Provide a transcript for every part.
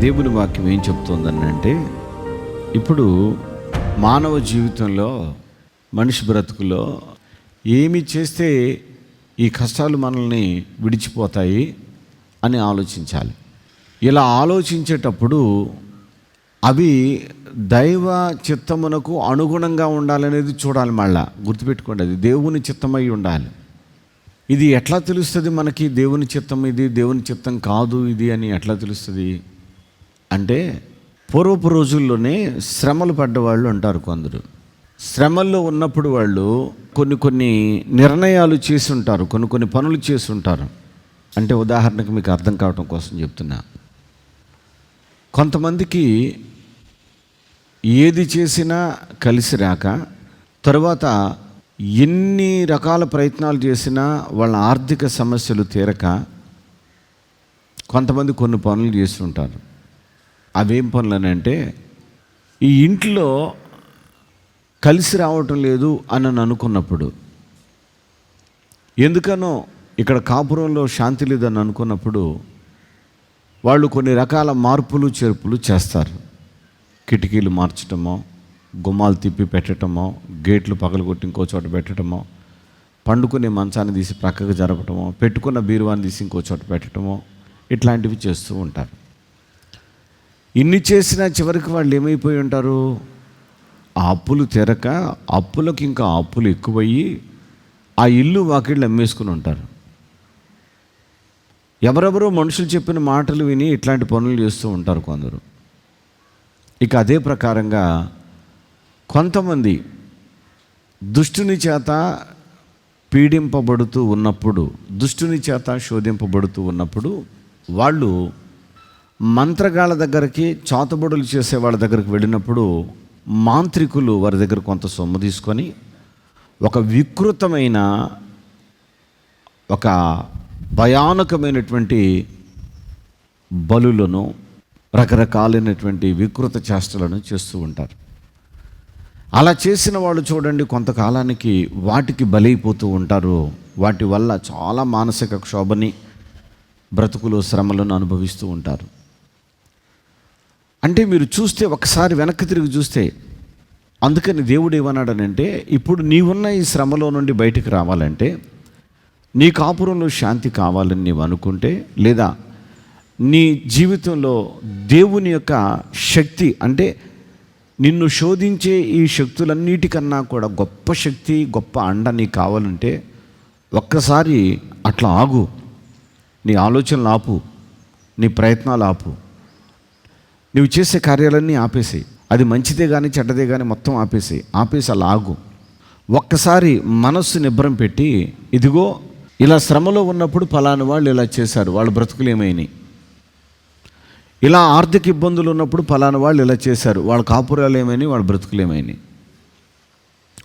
దేవుని వాక్యం ఏం చెప్తోందని అంటే ఇప్పుడు మానవ జీవితంలో మనిషి బ్రతుకులో ఏమి చేస్తే ఈ కష్టాలు మనల్ని విడిచిపోతాయి అని ఆలోచించాలి. ఇలా ఆలోచించేటప్పుడు అవి దైవ చిత్తమునకు అనుగుణంగా ఉండాలనేది చూడాలి మళ్ళా. గుర్తుపెట్టుకోండి అది దేవుని చిత్తమై ఉండాలి. ఇది ఎట్లా తెలుస్తుంది మనకి? దేవుని చిత్తం ఇది దేవుని చిత్తం కాదు ఇది అని ఎట్లా తెలుస్తుంది? అంటే పూర్వపు రోజుల్లోనే శ్రమలు పడ్డవాళ్ళు అంటారు కొందరు. శ్రమల్లో ఉన్నప్పుడు వాళ్ళు కొన్ని కొన్ని నిర్ణయాలు చేసి ఉంటారు కొన్ని కొన్ని పనులు చేసి ఉంటారు అంటే ఉదాహరణకు మీకు అర్థం కావడం కోసం చెప్తున్నా. కొంతమందికి ఏది చేసినా కలిసి రాక తరువాత ఎన్ని రకాల ప్రయత్నాలు చేసినా వాళ్ళ ఆర్థిక సమస్యలు తీరక కొంతమంది కొన్ని పనులు చేస్తుంటారు. అవేం పనులనంటే ఈ ఇంట్లో కలిసి రావటం లేదు అని అనుకున్నప్పుడు. ఎందుకనో ఇక్కడ కాపురంలో శాంతి లేదని అనుకున్నప్పుడు వాళ్ళు కొన్ని రకాల మార్పులు చేర్పులు చేస్తారు. కిటికీలు మార్చటమో గుమ్మాలు తిప్పి పెట్టడమో గేట్లు పగలగొట్టి ఇంకో చోట పెట్టడమో పండుకునే మంచాన్ని తీసి ప్రక్కకు జరపటమో పెట్టుకున్న బీరువాన్ని తీసి ఇంకో చోట పెట్టడమో ఇట్లాంటివి చేస్తూ ఉంటారు. ఇన్ని చేసినా చివరికి వాళ్ళు ఏమైపోయి ఉంటారు? ఆ అప్పులు తెరక అప్పులకు ఇంకా అప్పులు ఎక్కువయ్యి ఆ ఇల్లు వాకిళ్ళు అమ్మేసుకుని ఉంటారు. ఎవరెవరో మనుషులు చెప్పిన మాటలు విని ఇట్లాంటి పనులు చేస్తూ ఉంటారు కొందరు. ఇక అదే ప్రకారంగా కొంతమంది దుష్టుని చేత పీడింపబడుతూ ఉన్నప్పుడు దుష్టుని చేత శోధింపబడుతూ ఉన్నప్పుడు వాళ్ళు మంత్రగాళ్ళ దగ్గరికి చాతబడులు చేసే వాళ్ళ దగ్గరికి వెళ్ళినప్పుడు మాంత్రికులు వారి దగ్గర కొంత సొమ్ము తీసుకొని ఒక వికృతమైన ఒక భయానకమైనటువంటి బలులను రకరకాలైనటువంటి వికృత చేష్టలను చేస్తూ ఉంటారు. అలా చేసిన వాళ్ళు చూడండి కొంతకాలానికి వాటికి బలైపోతూ ఉంటారు. వాటి వల్ల చాలా మానసిక క్షోభని బ్రతుకులు శ్రమలను అనుభవిస్తూ ఉంటారు. అంటే మీరు చూస్తే ఒకసారి వెనక్కి తిరిగి చూస్తే అందుకని దేవుడు ఏమన్నాడనంటే ఇప్పుడు నీవున్న ఈ శ్రమలో నుండి బయటికి రావాలంటే నీ కాపురంలో శాంతి కావాలని నీవు అనుకుంటే లేదా నీ జీవితంలో దేవుని యొక్క శక్తి అంటే నిన్ను శోధించే ఈ శక్తులన్నిటికన్నా కూడా గొప్ప శక్తి గొప్ప అండ నీకు కావాలంటే ఒక్కసారి అట్లా ఆగు. నీ ఆలోచనలు ఆపు. నీ ప్రయత్నాలు ఆపు. నువ్వు చేసే కార్యాలన్నీ ఆపేసేయి. అది మంచిదే కానీ చెడ్డదే కానీ మొత్తం ఆపేసేయి. ఆపేసి అలా ఆగు ఒక్కసారి మనస్సు నిబ్బరం పెట్టి ఇదిగో ఇలా శ్రమలో ఉన్నప్పుడు ఫలాని వాళ్ళు ఇలా చేశారు వాళ్ళ బ్రతుకులు ఏమైనాయి? ఇలా ఆర్థిక ఇబ్బందులు ఉన్నప్పుడు ఫలానా వాళ్ళు ఇలా చేశారు వాళ్ళ కాపురాలు ఏమైనాయి వాళ్ళ బ్రతుకులు ఏమైనాయి?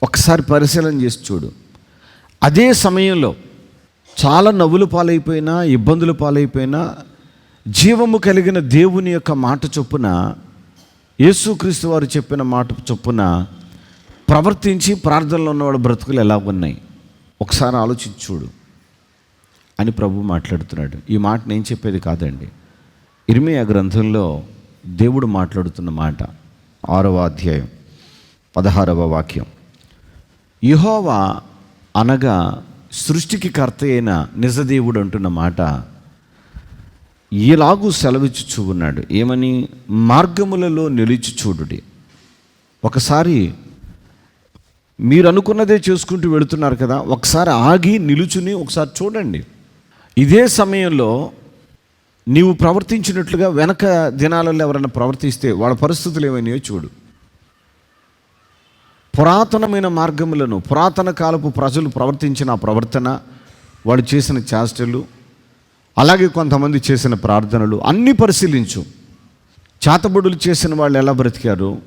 ఒకసారి పరిశీలన చేసి చూడు. అదే సమయంలో చాలా నవ్వులు పాలైపోయినా ఇబ్బందులు పాలైపోయినా జీవము కలిగిన దేవుని యొక్క మాట చొప్పున యేసుక్రీస్తు వారు చెప్పిన మాట చొప్పున ప్రవర్తించి ప్రార్థనలో ఉన్నవాడు బ్రతుకులు ఎలా ఉన్నాయి? ఒకసారి ఆలోచించి చూడు అని ప్రభు మాట్లాడుతున్నాడు. ఈ మాట నేను చెప్పేది కాదండి. ఇర్మియా గ్రంథంలో దేవుడు మాట్లాడుతున్న మాట ఆరవ అధ్యాయం పదహారవ వాక్యం. యహోవా అనగా సృష్టికి కర్త అయిన నిజదేవుడు అంటున్న మాట ఇలాగూ సెలవిచ్చుచూ ఉన్నాడు. ఏమని? మార్గములలో నిలిచి చూడుడి ఒకసారి మీరు అనుకున్నదే చేసుకుంటూ వెళుతున్నారు కదా ఒకసారి ఆగి నిలుచుని ఒకసారి చూడండి. ఇదే సమయంలో నీవు ప్రవర్తించినట్లుగా వెనక దినాలలో ఎవరైనా ప్రవర్తిస్తే వాళ్ళ పరిస్థితులు ఏమైనాయో చూడు. పురాతనమైన మార్గములను పురాతన కాలపు ప్రజలు ప్రవర్తించిన ప్రవర్తన వాళ్ళు చేసిన చేష్టలు అలాగే కొంతమంది చేసిన ప్రార్థనలు అన్నీ పరిశీలించు. చాతబడులు చేసిన వాళ్ళు ఎలా బ్రతికారు?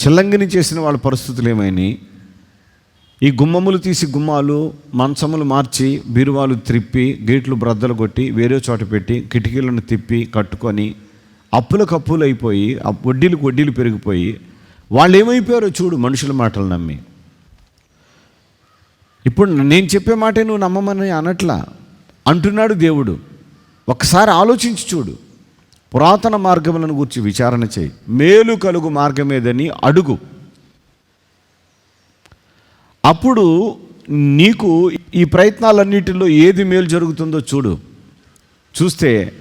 చిల్లంగిని చేసిన వాళ్ళ పరిస్థితులు ఏమైనాయి? ఈ గుమ్మములు తీసి గుమ్మాలు మంచములు మార్చి బీరువాలు త్రిప్పి గేట్లు బ్రద్దలు కొట్టి వేరే చోట పెట్టి కిటికీలను తిప్పి కట్టుకొని అప్పులకు అప్పులు అయిపోయి వడ్డీలకు వడ్డీలు పెరిగిపోయి వాళ్ళు ఏమైపోయారో చూడు మనుషుల మాటలు నమ్మి. ఇప్పుడు నేను చెప్పే మాటే నువ్వు నమ్మమని అనట్లా. అంటున్నాడు దేవుడు. ఒకసారి ఆలోచించి చూడు. పురాతన మార్గములను గురించి విచారణ చేయి. మేలు కలుగు మార్గమేదని అడుగు. అప్పుడు నీకు ఈ ప్రయత్నాలన్నిటిలో ఏది మేలు జరుగుతుందో చూడు. చూస్తే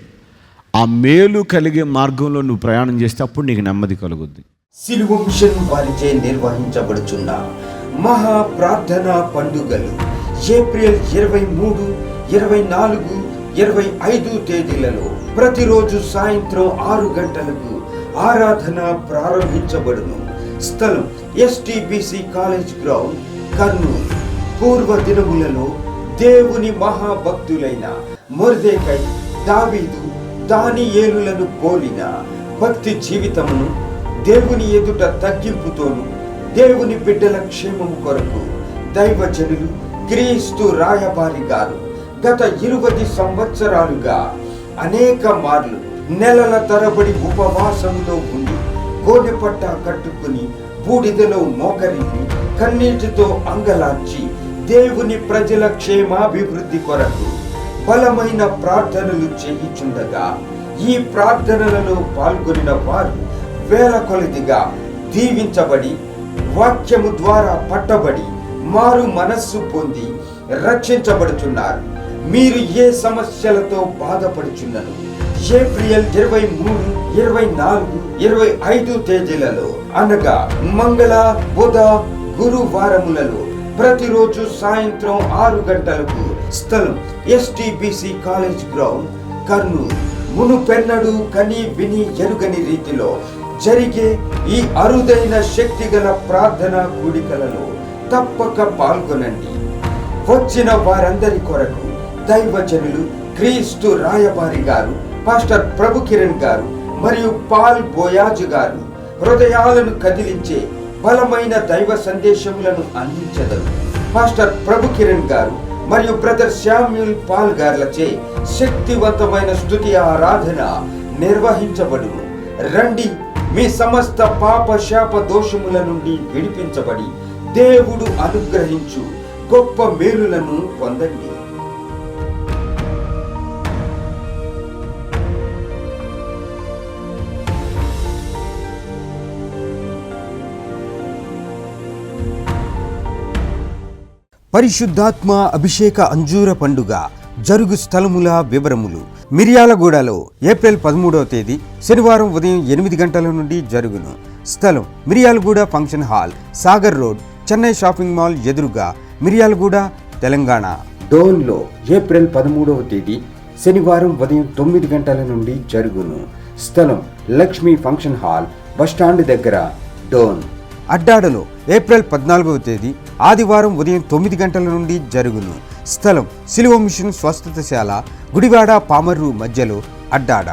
ఆ మేలు కలిగే మార్గంలో నువ్వు ప్రయాణం చేస్తే అప్పుడు నీకు నెమ్మది కలుగుద్ది. సిలువ మిషన్ వారిచే నిర్వహించబడుచున్న మహా ప్రార్థన పండుగలు ఏప్రిల్ ఇరవై మూడు ఇరవై నాలుగు ఇరవై ఐదు తేదీలలో ప్రతిరోజు సాయంత్రం ఆరు గంటలకు ఆరాధన ప్రారంభించబడును. స్థలం ఎస్టిబిసి కాలేజ్ గ్రౌండ్ కర్నూలు. పూర్వ దినములలో దేవుని మహాభక్తులైన మొర్దేకై దావీదు దానియేలులను పోలిన భక్తి జీవితమును దేవుని ఎదుట తగ్గింపుతోను దేవుని బిడ్డల క్షేమము కొరకు దైవజనులు క్రీస్తు రాయబారి గారు గత ఇరువది సంవత్సరాలుగా అనేక మార్లు నెలల తరబడి ఉపవాసంలో ఉండి గోనెపట్ట కట్టుకుని బూడిదలో మోకరిని కన్నీటితో అంగలార్చి దేవుని ప్రజల క్షేమాభివృద్ధి కొరకు బలమైన ప్రార్థనలు చేయించుండగా ఈ ప్రార్థనలలో పాల్గొనిన వారు వేల కొలదిగా దీవించబడి వాక్యము ద్వారా పట్టబడి మారు మనస్సు పొంది రక్షించబడుచున్నారు. మీరు ఏ సమస్యలతో బాధపడుచున్నారు? ఏప్రిల్ ఇరవై మూడు ఇరవై నాలుగు ఇరవై ఐదు తేదీలలో అనగా మంగళ బుధ గురువారములలో ప్రతిరోజు సాయంత్రం ఆరు గంటలకు స్థలం ఎస్టిబిసి కాలేజ్ గ్రౌండ్ కర్నూలు. మునుపెన్నడు కని విని ఎరుగని రీతిలో జరిగే ఈ అరుదైన శక్తిగల ప్రార్థన కూడికలలో తప్పక పాల్గొనండి. వచ్చిన వారందరి కొరకు దైవజనులు క్రీస్తు రాయబారి గారు పాస్టర్ ప్రభు కిరణ్ గారు మరియు పాల్ బోయాజు గారు హృదయాలను కదిలించే బలమైన దైవ సందేశములను అందించదరు. పాస్టర్ ప్రభు కిరణ్ గారు మరియు బ్రదర్ శామ్యుల్ పాల్ గార్లచే శక్తివంతమైన స్తుతి ఆరాధన నిర్వహించబడును. రండి మీ సమస్త పాప శాప దోషముల నుండి విడిపించబడి దేవుడు అనుగ్రహించు గొప్ప మేలులను పొందండి. పరిశుద్ధాత్మ అభిషేక అంజూర పండుగ జరుగు స్థలముల వివరములు. మిర్యాలగూడలో ఏప్రిల్ పదమూడవ తేదీ శనివారం ఉదయం ఎనిమిది గంటల నుండి జరుగును. స్థలం Miryalaguda function hall Sagar road Chennai shopping mall ఎదురుగా మిర్యాలగూడ తెలంగాణ. డోన్లో ఏప్రిల్ పదమూడవ తేదీ శనివారం ఉదయం తొమ్మిది గంటల నుండి జరుగును. స్థలం లక్ష్మీ ఫంక్షన్ హాల్ బస్టాండ్ దగ్గర డోన్. అడ్డాడలో ఏప్రిల్ పద్నాలుగవ తేదీ ఆదివారం ఉదయం తొమ్మిది గంటల నుండి జరుగును. స్థలం సిలువ మిషన్ స్వస్థతశాల గుడివాడ పామర్రు మధ్యలో అడ్డాడ.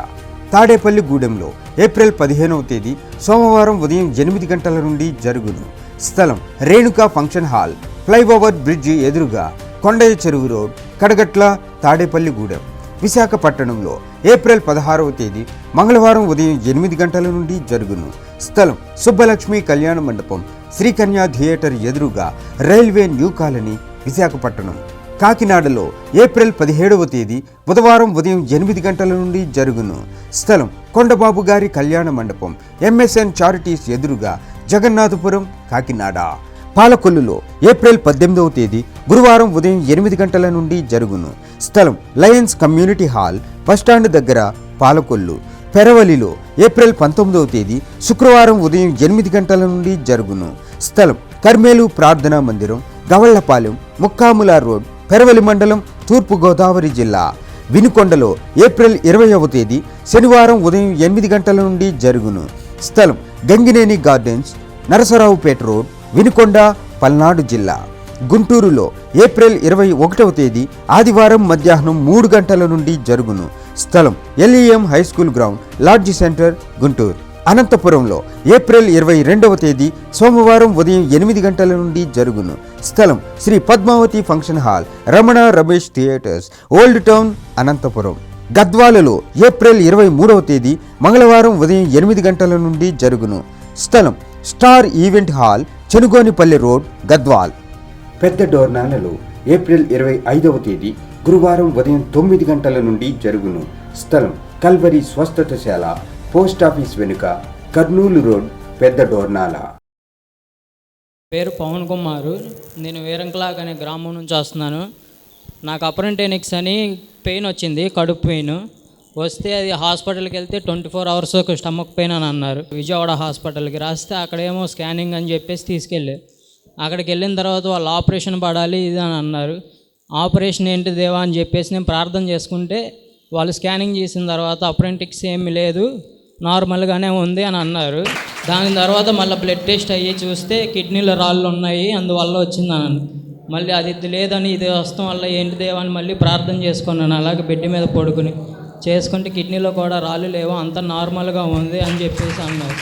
తాడేపల్లి గూడెంలో ఏప్రిల్ పదిహేనవ తేదీ సోమవారం ఉదయం ఎనిమిది గంటల నుండి జరుగును. స్థలం Renuka function hall flyover bridge ఎదురుగా కొండయ్య చెరువు రోడ్ కడగట్ల తాడేపల్లి విశాఖపట్టణంలో ఏప్రిల్ పదహారవ తేదీ మంగళవారం ఉదయం ఎనిమిది గంటల నుండి జరుగును. స్థలం సుబ్బలక్ష్మి కళ్యాణ మండపం శ్రీకన్యా థియేటర్ ఎదురుగా రైల్వే న్యూ కాలనీ విశాఖపట్నం. కాకినాడలో ఏప్రిల్ పదిహేడవ తేదీ బుధవారం ఉదయం ఎనిమిది గంటల నుండి జరుగును. స్థలం కొండబాబు గారి కళ్యాణ మండపం ఎంఎస్ఎన్ చారిటీస్ ఎదురుగా జగన్నాథపురం కాకినాడ. పాలకొల్లులో ఏప్రిల్ పద్దెనిమిదవ తేదీ గురువారం ఉదయం ఎనిమిది గంటల నుండి జరుగును. స్థలం లయన్స్ కమ్యూనిటీ హాల్ బస్టాండ్ దగ్గర పాలకొల్లు. పెరవలిలో ఏప్రిల్ పంతొమ్మిదవ తేదీ శుక్రవారం ఉదయం ఎనిమిది గంటల నుండి జరుగును. స్థలం కర్మేలు ప్రార్థనా మందిరం గవళ్ళపాలెం ముక్కాముల రోడ్ పెరవలి మండలం తూర్పుగోదావరి జిల్లా. వినుకొండలో ఏప్రిల్ ఇరవైవ తేదీ శనివారం ఉదయం ఎనిమిది గంటల నుండి జరుగును. స్థలం గంగినేని గార్డెన్స్ నరసరావుపేట రోడ్ వినుకొండ పల్నాడు జిల్లా. గుంటూరులో ఏప్రిల్ ఇరవై ఒకటవ తేదీ ఆదివారం మధ్యాహ్నం మూడు గంటల నుండి జరుగును. స్థలం LEM high school ground lodge centre Guntur. అనంతపురంలో ఏప్రిల్ ఇరవై రెండవ తేదీ సోమవారం ఉదయం ఎనిమిది గంటల నుండి జరుగును. స్థలం Sri Padmavathi function hall Ramana Ramesh theatres old town Anantapur. గద్వాలలో April ఇరవై మూడవ తేదీ మంగళవారం ఉదయం ఎనిమిది గంటల నుండి జరుగును. స్థలం star event hall Chenugonipalli road Gadwal. పెద్ద డోర్నాలలో ఏప్రిల్ ఇరవై ఐదవ తేదీ గురువారం ఉదయం తొమ్మిది గంటల నుండి జరుగును. స్థలం కల్వరి స్వస్థతశాల పోస్ట్ ఆఫీస్ వెనుక కర్నూలు రోడ్ పెద్ద డోర్నాల. పేరు పవన్ కుమారు. నేను వేరంకలాగ్ అనే గ్రామం నుంచి వస్తున్నాను. నాకు అపరెంటెనిక్స్ అని పెయిన్ వచ్చింది కడుపు పెయిన్. వస్తే అది హాస్పిటల్కి వెళ్తే twenty four hours stomach pain అని అన్నారు. విజయవాడ హాస్పిటల్కి రాస్తే అక్కడేమో స్కానింగ్ అని చెప్పేసి తీసుకెళ్ళి అక్కడికి వెళ్ళిన తర్వాత వాళ్ళు ఆపరేషన్ పడాలి ఇది అని అన్నారు. ఆపరేషన్ ఏంటి దేవా అని చెప్పేసి నేను ప్రార్థన చేసుకుంటే వాళ్ళు స్కానింగ్ చేసిన తర్వాత అప్రెంటిక్స్ ఏమి లేదు నార్మల్గానే ఉంది అని అన్నారు. దాని తర్వాత మళ్ళీ బ్లడ్ టెస్ట్ అయ్యి చూస్తే కిడ్నీలో రాళ్ళు ఉన్నాయి అందువల్ల వచ్చింది మళ్ళీ అది ఇది లేదని ఇది వస్తాం వల్ల ఏంటి దేవా అని మళ్ళీ ప్రార్థన చేసుకున్నాను. అలాగే బెడ్ మీద పడుకుని చేసుకుంటే కిడ్నీలో కూడా రాళ్ళు లేవు అంత నార్మల్గా ఉంది అని చెప్పేసి అన్నారు.